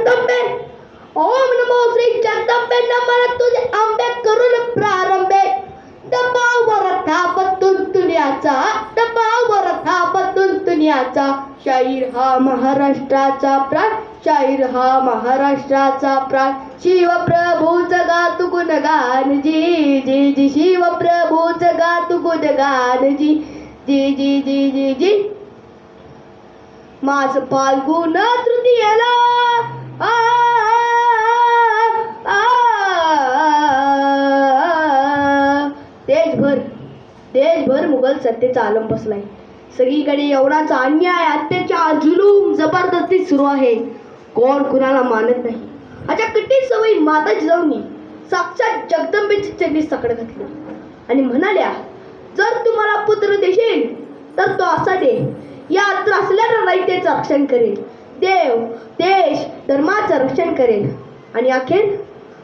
जगदंबे ओम नमो श्री जगदंबे नमन तुझे आंबे करून प्रारंभे डबावर थापतून तुन्याचा डबावर थापतून दुनियाचा शाहीर हा महाराष्ट्राचा प्राण शाहीर हा महाराष्ट्राचा प्राण शिव प्रभूचं गातु गुणगान जी जी जी शिव प्रभूचं गातु गुणगान जी जी जी जी जी जी माझ फाल्गुन तृतीयला देशभर मुघल सत्तेचा आलम बसलाय. सगळीकडे एवढाचा अन्याय अत्याचार जुलूम जबरदस्ती सुरू आहे. कोण कुणाला मानत नाही. अच्छा किती सवयी माता जिजाऊनी साक्षात जगदंबेची चरणी सकड घातली. आणि म्हणाल्या जर तुम्हाला पुत्र देशील तर तो असा दे. या त्रासलेल्या रयतेचं रक्षण करेल. देव देश धर्माचं रक्षण करेल. आणि अखेर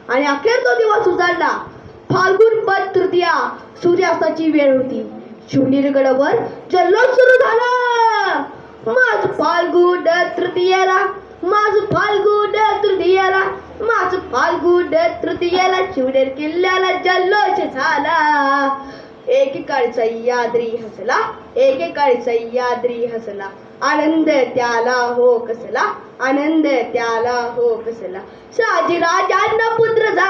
आणि अखेर तो दिवस उजाडला. फाल्गुन पद तृतीया सूर्यास्ताची वेळ होती. शिवनेरगडावर जल्लोष सुरू झाला. माझ फाल्गुन तृतीयाला माझ फाल्गुन तृतीयाला माझ फाल्गुन तृतीयाला शिवनेर किल्ल्याला जल्लोष झाला. एकेकाळी सह्याद्री हसला एकेकाळी सह्याद्री हसला. आनंद त्याला हो कसला आनंद त्याला हो कसला. शहाजी राजांना पुत्र झाला.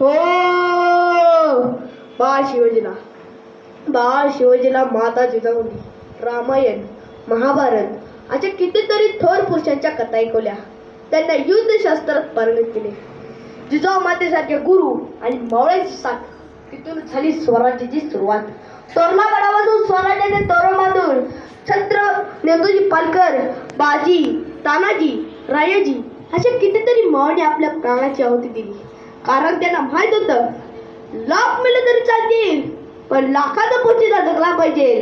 हो बाळ शिवजीला बाळ शिवजीला माता जिजाऊनी रामायण महाभारत अशा कितीतरी थोर पुरुषांच्या कथा ऐकवल्या त्यांना युद्धशास्त्रात पारंगत केले जिजाऊ मातेसारखे गुरु आणि मावळ्यांची साथ तिथून झाली स्वराज्याची सुरुवात तोरणा गडापासून स्वराज्याचे तोरण बांधून छत्र नेंदूजी पालकर बाजी तानाजी रायाजी अशा कितीतरी मावळी आपल्या प्राणाची आहुती दिली कारण त्यांना माहीत होतं लाख मिळलं तरी चालतील पण लाखाचा पोचीचा जगला पाहिजे.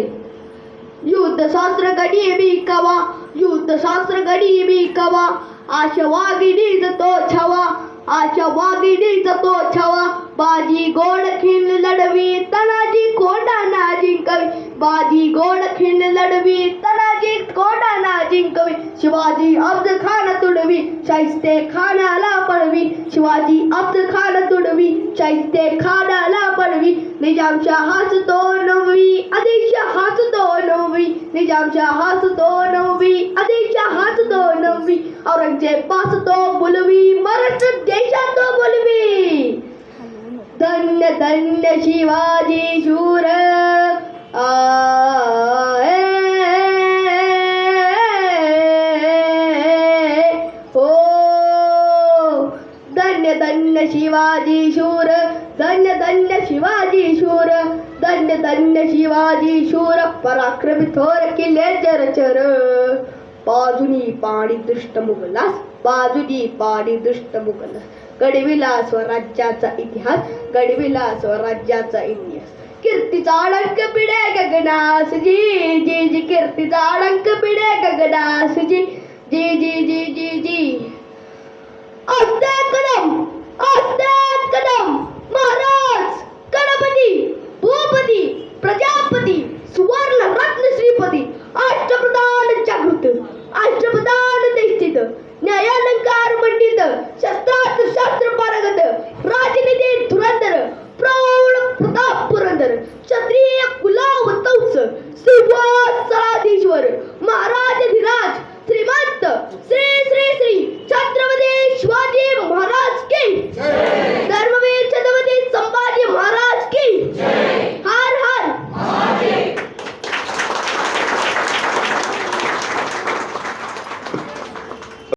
युद्धशास्त्र गडी मी कवा युद्धशास्त्र गडी मी कवा आशा वागिनी तो छवा आशा वागिनी तो छवा. बाजी गोड खिंड लढवी तनाजी कोडा ना जिंकवी. बाजी गोड खिंड लढवी तनाजी कोडा ना जिंकवी. शिवाजी अब्द खान तुडवी शाहिस्ते खानाला पडवी. शिवाजी अब्द खान तुडवी शाहिस्ते खानाला पडवी. निजामशा हसतो नववी आदेशा हसतो नववी. निजामशा हसतो नववी आदेशा हसतो नववी. औरंगजेब पासतो बोलवी मराठा देशात बुलवी. धन्य धन्य शिवाजी शूर. आ, हो धन्य धन्य शिवाजी शूर. धन्य धन्य शिवाजी शूर. धन्य धन्य शिवाजी शूर. पराक्रमी थोर किल्ले चर बाजूनी पाणी दुष्ट मुघलास बाजूनी पाणी दुष्ट मुघलास गडविला स्वराज्याचा इतिहास गडविला स्वराज्याचा इतिहास कीर्तीचा अडंक पिढे गगनास जी जी जी कीर्तीचा अडंक पिढे गगनास जी जी जी जी जी जी असते कदम